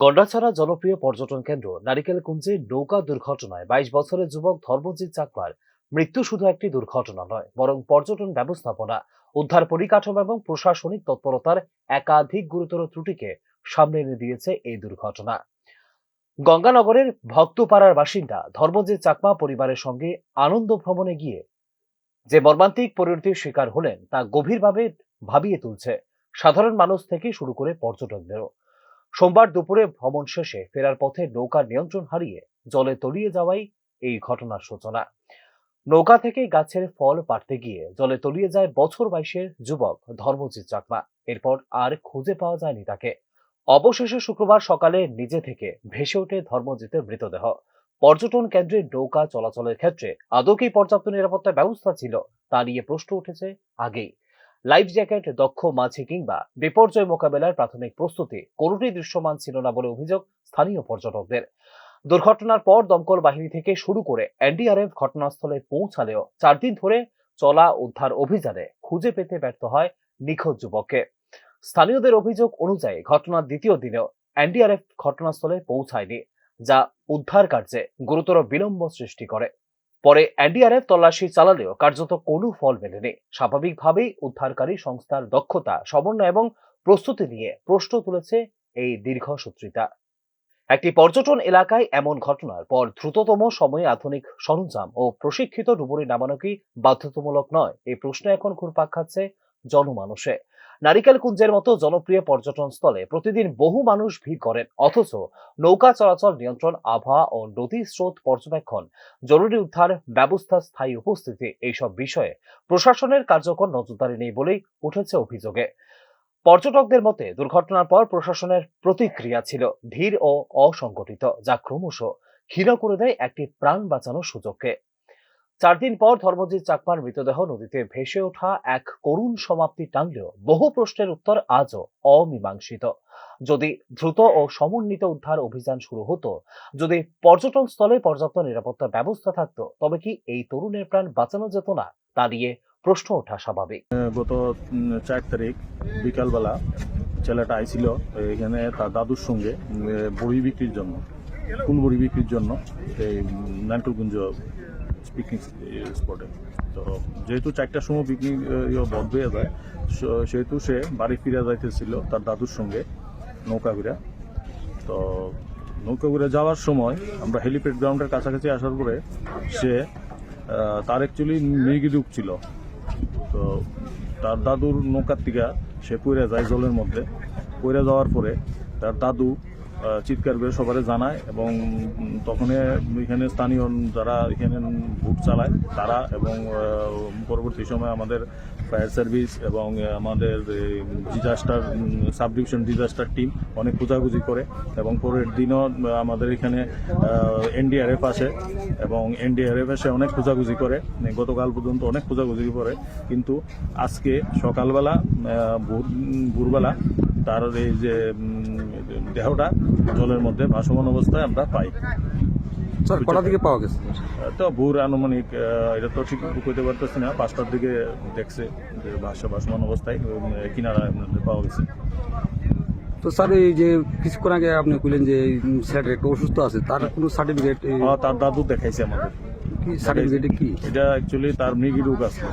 গন্ডাছড়া জনপ্রিয় পর্যটন কেন্দ্র নারিকেল কুঞ্জে নৌকা দুর্ঘটনায় বাইশ বছরের যুবক ধর্মজিৎ চাকমার মৃত্যু শুধু একটি দুর্ঘটনা নয়, বরং পর্যটন ব্যবস্থাপনা, উদ্ধার পরিকাঠামো এবং প্রশাসনিক তৎপরতার একাধিক গুরুতর ত্রুটিকে সামনে এনে দিয়েছে এই দুর্ঘটনা। গঙ্গানগরের ভক্তপাড়ার বাসিন্দা ধর্মজিৎ চাকমা পরিবারের সঙ্গে আনন্দ ভ্রমণে গিয়ে যে মর্মান্তিক পরিণতির শিকার হলেন, তা গভীরভাবে ভাবিয়ে তুলছে। সাধারণ মানুষ থেকে শুরু করে পর্যটকদেরও। সোমবার দুপুরে ভ্রমণ শেষে ফেরার পথে নৌকার নিয়ন্ত্রণ হারিয়ে জলে তলিয়ে যাওয়াই এই ঘটনার সূচনা। নৌকা থেকে গাছের ফল পাড়তে গিয়ে জলে তলিয়ে যায় বছর বাইশের যুবক ধর্মজিৎ চাকমা। এরপর আর খুঁজে পাওয়া যায়নি তাকে। অবশেষে শুক্রবার সকালে নিজে থেকে ভেসে ওঠে ধর্মজিতের মৃতদেহ। পর্যটন কেন্দ্রে নৌকা চলাচলের ক্ষেত্রে আদৌ কি পর্যাপ্ত নিরাপত্তা ব্যবস্থা ছিল তা নিয়ে প্রশ্ন উঠেছে আগেই। লাইফ জ্যাকেট, দক্ষ মাঝি কিংবা বিপর্যয় মোকাবেলার প্রাথমিক প্রস্তুতি কোনোটি দৃশ্যমান ছিল না বলে অভিযোগ স্থানীয় পর্যটকদের। দুর্ঘটনার পর দমকল বাহিনী থেকে শুরু করে এনডিআরএফ ঘটনাস্থলে পৌঁছালেও চার দিন ধরে চলা উদ্ধার অভিযানে খুঁজে পেতে ব্যর্থ হয় নিখোঁজ যুবককে। স্থানীয়দের অভিযোগ অনুযায়ী ঘটনার দ্বিতীয় দিনেও এনডিআরএফ ঘটনাস্থলে পৌঁছায়নি, যা উদ্ধার কার্যে গুরুতর বিলম্ব সৃষ্টি করে। পরে এনডিআরএফ তল্লাশি চালালেও কার্যত কোনো ফল মেলেনি। স্বাভাবিকভাবেই উদ্ধারকারী সংস্থার দক্ষতা, সমন্বয় এবং প্রস্তুতি নিয়ে প্রশ্ন তুলেছে এই দীর্ঘসূত্রিতা একটি পর্যটন এলাকায় এমন ঘটনার পর দ্রুততম সময়ে আধুনিক সরঞ্জাম ও প্রশিক্ষিত ডুবুরি নামানো কি বাধ্যতামূলক নয়, এই প্রশ্ন এখন ঘুরপাক খাচ্ছে জনমানুষে। নারিকেল কুঞ্জের মতো জনপ্রিয় পর্যটন স্থলে প্রতিদিন বহু মানুষ ভিড় করেন। অথচ নৌকা চলাচল নিয়ন্ত্রণ, আবহাওয়া ও নদী স্রোত পর্যবেক্ষণ, জরুরি উদ্ধার, ব্যবস্থা স্থায়ী উপস্থিতি এইসব বিষয়ে প্রশাসনের কার্যকর নজরদারি নেই বলেই উঠেছে অভিযোগে। পর্যটকদের মতে দুর্ঘটনার পর প্রশাসনের প্রতিক্রিয়া ছিল ধীর ও অসংগঠিত, যা ক্রমশ ক্ষীণ করে দেয় একটি প্রাণ বাঁচানোর সুযোগকে। চার দিন পর ধর্মজিৎ চাকমার মৃতদেহ নদীতে ভেসে ওঠা এক করুণ সমাপ্তি টানলেও বহু প্রশ্নের উত্তর আজও অমীমাংসিত। যদি দ্রুত ও সমন্বিত উদ্ধার অভিযান শুরু হতো, যদি পর্যটন স্থলে পর্যাপ্ত নিরাপত্তা ব্যবস্থা থাকতো, তবে কি এই তরুণের প্রাণ বাঁচানো যেত না, তা নিয়ে প্রশ্ন ওঠা স্বাভাবিক। গত চার তারিখ বিকালবেলা ছেলেটা আইছিল এখানে তার দাদুর সঙ্গে বড়ি বিক্রির জন্য ফুল বড়ি বিক্রির জন্য, এই নারকেলকুঞ্জ পিকনিক স্পটে তো যেহেতু চারটার সময় পিকনিক বন্ধ হয়ে যায় সেহেতু সে বাড়ি ফিরে যাইতেছিল তার দাদুর সঙ্গে নৌকা ঘুরে। তো নৌকা ঘুরে যাওয়ার সময় আমরা হেলিপ্যাড গ্রাউন্ডের কাছাকাছি আসার পরে সে তার অ্যাকচুয়ালি মৃগী রূপ ছিল তো তার দাদুর নৌকার থেকে সে পড়ে যায় জলের মধ্যে। পড়ে যাওয়ার পরে তার দাদু চিৎকার করে সবারে জানায় এবং উম, তখন এখানে স্থানীয় যারা এখানে বুট চালায় তারা এবং পরবর্তী সময় আমাদের ফায়ার সার্ভিস এবং আমাদের disaster sub division disaster team অনেক খোঁজাখুঁজি করে এবং পরের দিনও আমাদের এখানে এনডিআরএফ আসে এবং এনডিআরএফ এসে অনেক খোঁজাখুঁজি করে গতকাল পর্যন্ত অনেক খোঁজাখুঁজি করে। কিন্তু আজকে সকালবেলা ভোর ভোরবেলা তার এই যে দেহটা জলের মধ্যে ভাসমান অবস্থায় আমরা পাই। স্যার কটার দিকে পাওয়া গেছে? তো ভোর আনুমানিক এটা তো ঠিক কইতে পারতেছি না পাঁচটার দিকে দেখছে যে ভাসা ভাসমান অবস্থায় কিনারা পাওয়া গেছে। তো স্যার এই যে কিছুক্ষণ আগে আপনি যে উম, ছেলেটা একটু অসুস্থ আছে তার কোনো সার্টিফিকেট তার দাদু দেখাইছে আমাদের। কি সার্টিফিকেটে কি? এটা অ্যাকচুয়ালি তার মৃগী রোগ আছে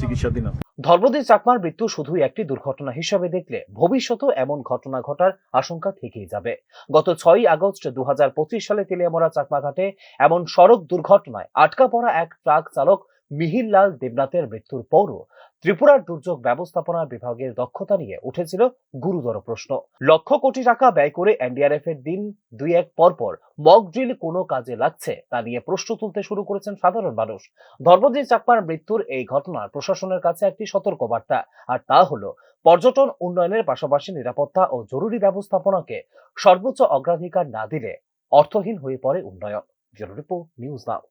চিকিৎসাধীন আছে। ধর্মজিৎ চাকমার মৃত্যু শুধুই একটি দুর্ঘটনা হিসাবে দেখলে ভবিষ্যতেও এমন ঘটনা ঘটার আশঙ্কা থেকেই যাবে। গত ছয়ই আগস্ট দু হাজার পঁচিশ সালে তেলিয়ামরা চাকমাঘাটে এমন সড়ক দুর্ঘটনায় আটকা পড়া এক ট্রাক চালক মিহিরলাল দেবনাথের মৃত্যুর পরও ত্রিপুরার দুর্যোগ ব্যবস্থাপনা বিভাগের দক্ষতা নিয়ে উঠেছিল গুরুতর প্রশ্ন। লক্ষ কোটি টাকা ব্যয় করে এনডিআরএফ এর দিন দুই এক পরপর মক ড্রিল কোনো কাজে লাগছে তা নিয়ে প্রশ্ন তুলতে শুরু করেছেন সাধারণ মানুষ। ধর্মজিৎ চাকমার মৃত্যুর এই ঘটনার প্রশাসনের কাছে একটি সতর্কবার্তা, আর তা হলো, পর্যটন উন্নয়নের পাশাপাশি নিরাপত্তা ও জরুরি ব্যবস্থাপনাকে সর্বোচ্চ অগ্রাধিকার না দিলে অর্থহীন হয়ে পড়ে উন্নয়ন। রিপোর্ট, নিউজ নাও।